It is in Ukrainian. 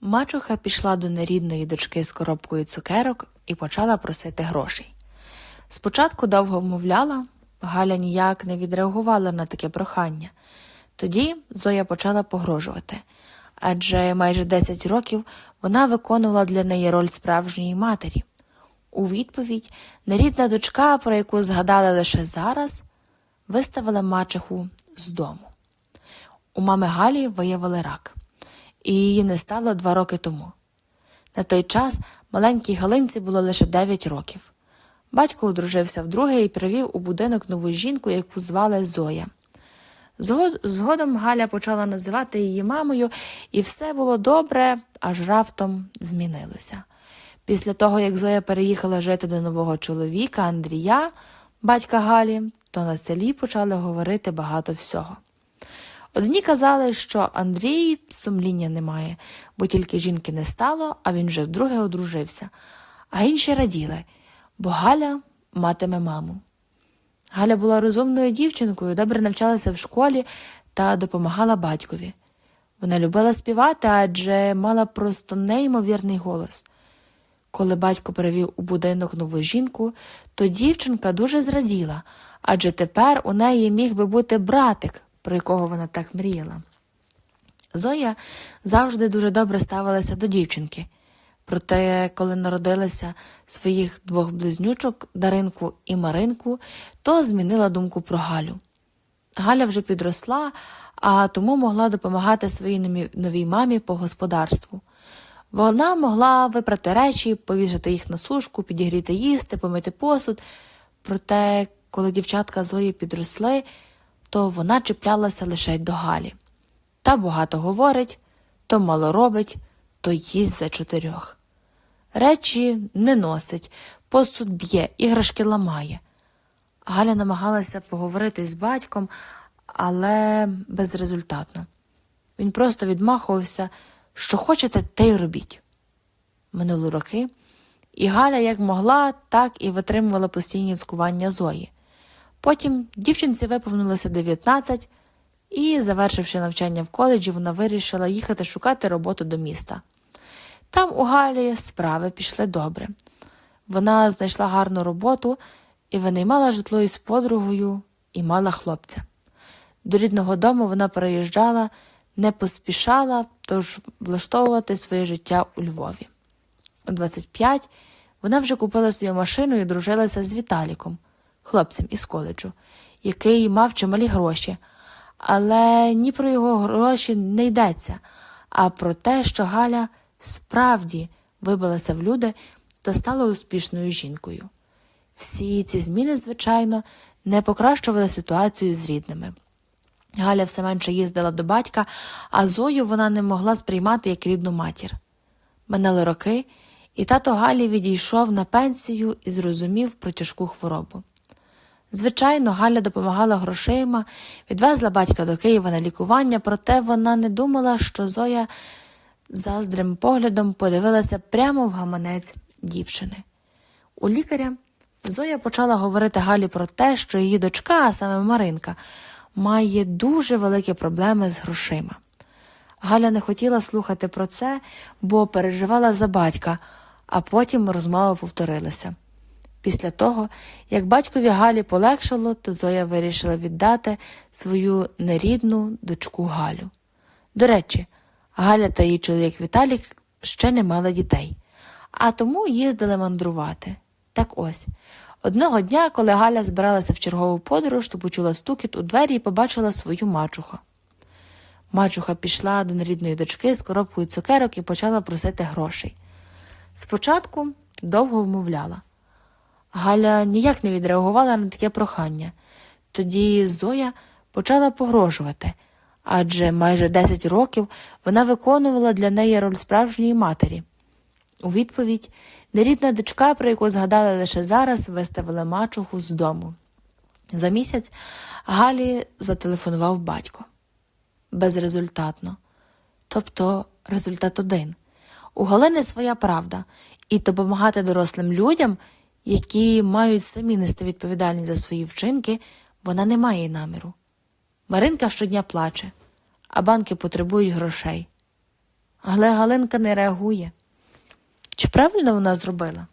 Мачуха пішла до нерідної дочки з коробкою цукерок і почала просити грошей. Спочатку довго вмовляла, Галя ніяк не відреагувала на таке прохання. Тоді Зоя почала погрожувати, адже майже 10 років вона виконувала для неї роль справжньої матері. У відповідь нерідна дочка, про яку згадали лише зараз, виставила мачеху з дому. У мами Галі виявили рак, і її не стало два роки тому. На той час маленькій Галинці було лише 9 років. Батько одружився вдруге і привів у будинок нову жінку, яку звали Зоя. Згод- Згодом Галя почала називати її мамою, і все було добре, аж раптом змінилося. Після того, як Зоя переїхала жити до нового чоловіка Андрія, батька Галі, то на селі почали говорити багато всього. Одні казали, що Андрій сумління не має, бо тільки жінки не стало, а він вже вдруге одружився. А інші раділи, бо Галя матиме маму. Галя була розумною дівчинкою, добре навчалася в школі та допомагала батькові. Вона любила співати, адже мала просто неймовірний голос. Коли батько привів у будинок нову жінку, то дівчинка дуже зраділа, адже тепер у неї міг би бути братик, про якого вона так мріяла. Зоя завжди дуже добре ставилася до дівчинки. Проте, коли народилася своїх двох близнючок Даринку і Маринку, то змінила думку про Галю. Галя вже підросла, а тому могла допомагати своїй новій мамі по господарству. Вона могла випрати речі, повішати їх на сушку, підігріти їсти, помити посуд. Проте, коли дівчатка Зої підросли, то вона чіплялася лише до Галі. Та багато говорить, то мало робить, то їсть за чотирьох. Речі не носить, посуд б'є, іграшки ламає. Галя намагалася поговорити з батьком, але безрезультатно. Він просто відмахувався, що хочете, те й робіть. Минули роки, і Галя як могла, так і витримувала постійні цькування Зої. Потім дівчинці виповнилося 19, і, завершивши навчання в коледжі, вона вирішила їхати шукати роботу до міста. Там у Галі справи пішли добре. Вона знайшла гарну роботу і винаймала житло із подругою і мала хлопця. До рідного дому вона переїжджала, не поспішала, тож влаштовувати своє життя у Львові. У 25 вона вже купила собі машину і дружилася з Віталіком, хлопцем із коледжу, який мав чималі гроші. Але ні про його гроші не йдеться, а про те, що Галя справді вибилася в люди та стала успішною жінкою. Всі ці зміни, звичайно, не покращували ситуацію з рідними. Галя все менше їздила до батька, а Зою вона не могла сприймати як рідну матір. Минали роки, і тато Галі відійшов на пенсію і зрозумів про тяжку хворобу. Звичайно, Галя допомагала грошима, відвезла батька до Києва на лікування, проте вона не думала, що Зоя заздрим поглядом подивилася прямо в гаманець дівчини. У лікаря Зоя почала говорити Галі про те, що її дочка, а саме Маринка, має дуже великі проблеми з грошима. Галя не хотіла слухати про це, бо переживала за батька, а потім розмова повторилася. Після того, як батькові Галі полегшало, то Зоя вирішила віддати свою нерідну дочку Галю. До речі, Галя та її чоловік Віталік ще не мали дітей, а тому їздили мандрувати. Так ось. Одного дня, коли Галя збиралася в чергову подорож, то почула стукіт у двері і побачила свою мачуху. Мачуха пішла до нерідної дочки з коробкою цукерок і почала просити грошей. Спочатку довго вмовляла. Галя ніяк не відреагувала на таке прохання. Тоді Зоя почала погрожувати, адже майже 10 років вона виконувала для неї роль справжньої матері. У відповідь нерідна дочка, про яку згадали лише зараз, виставила мачуху з дому. За місяць Галі зателефонував батько. Безрезультатно. Тобто результат один. У Галини своя правда, і допомагати дорослим людям, які мають самі нести відповідальність за свої вчинки, вона не має наміру. Маринка щодня плаче, а банки потребують грошей. Але Галинка не реагує. Чи правильно вона зробила?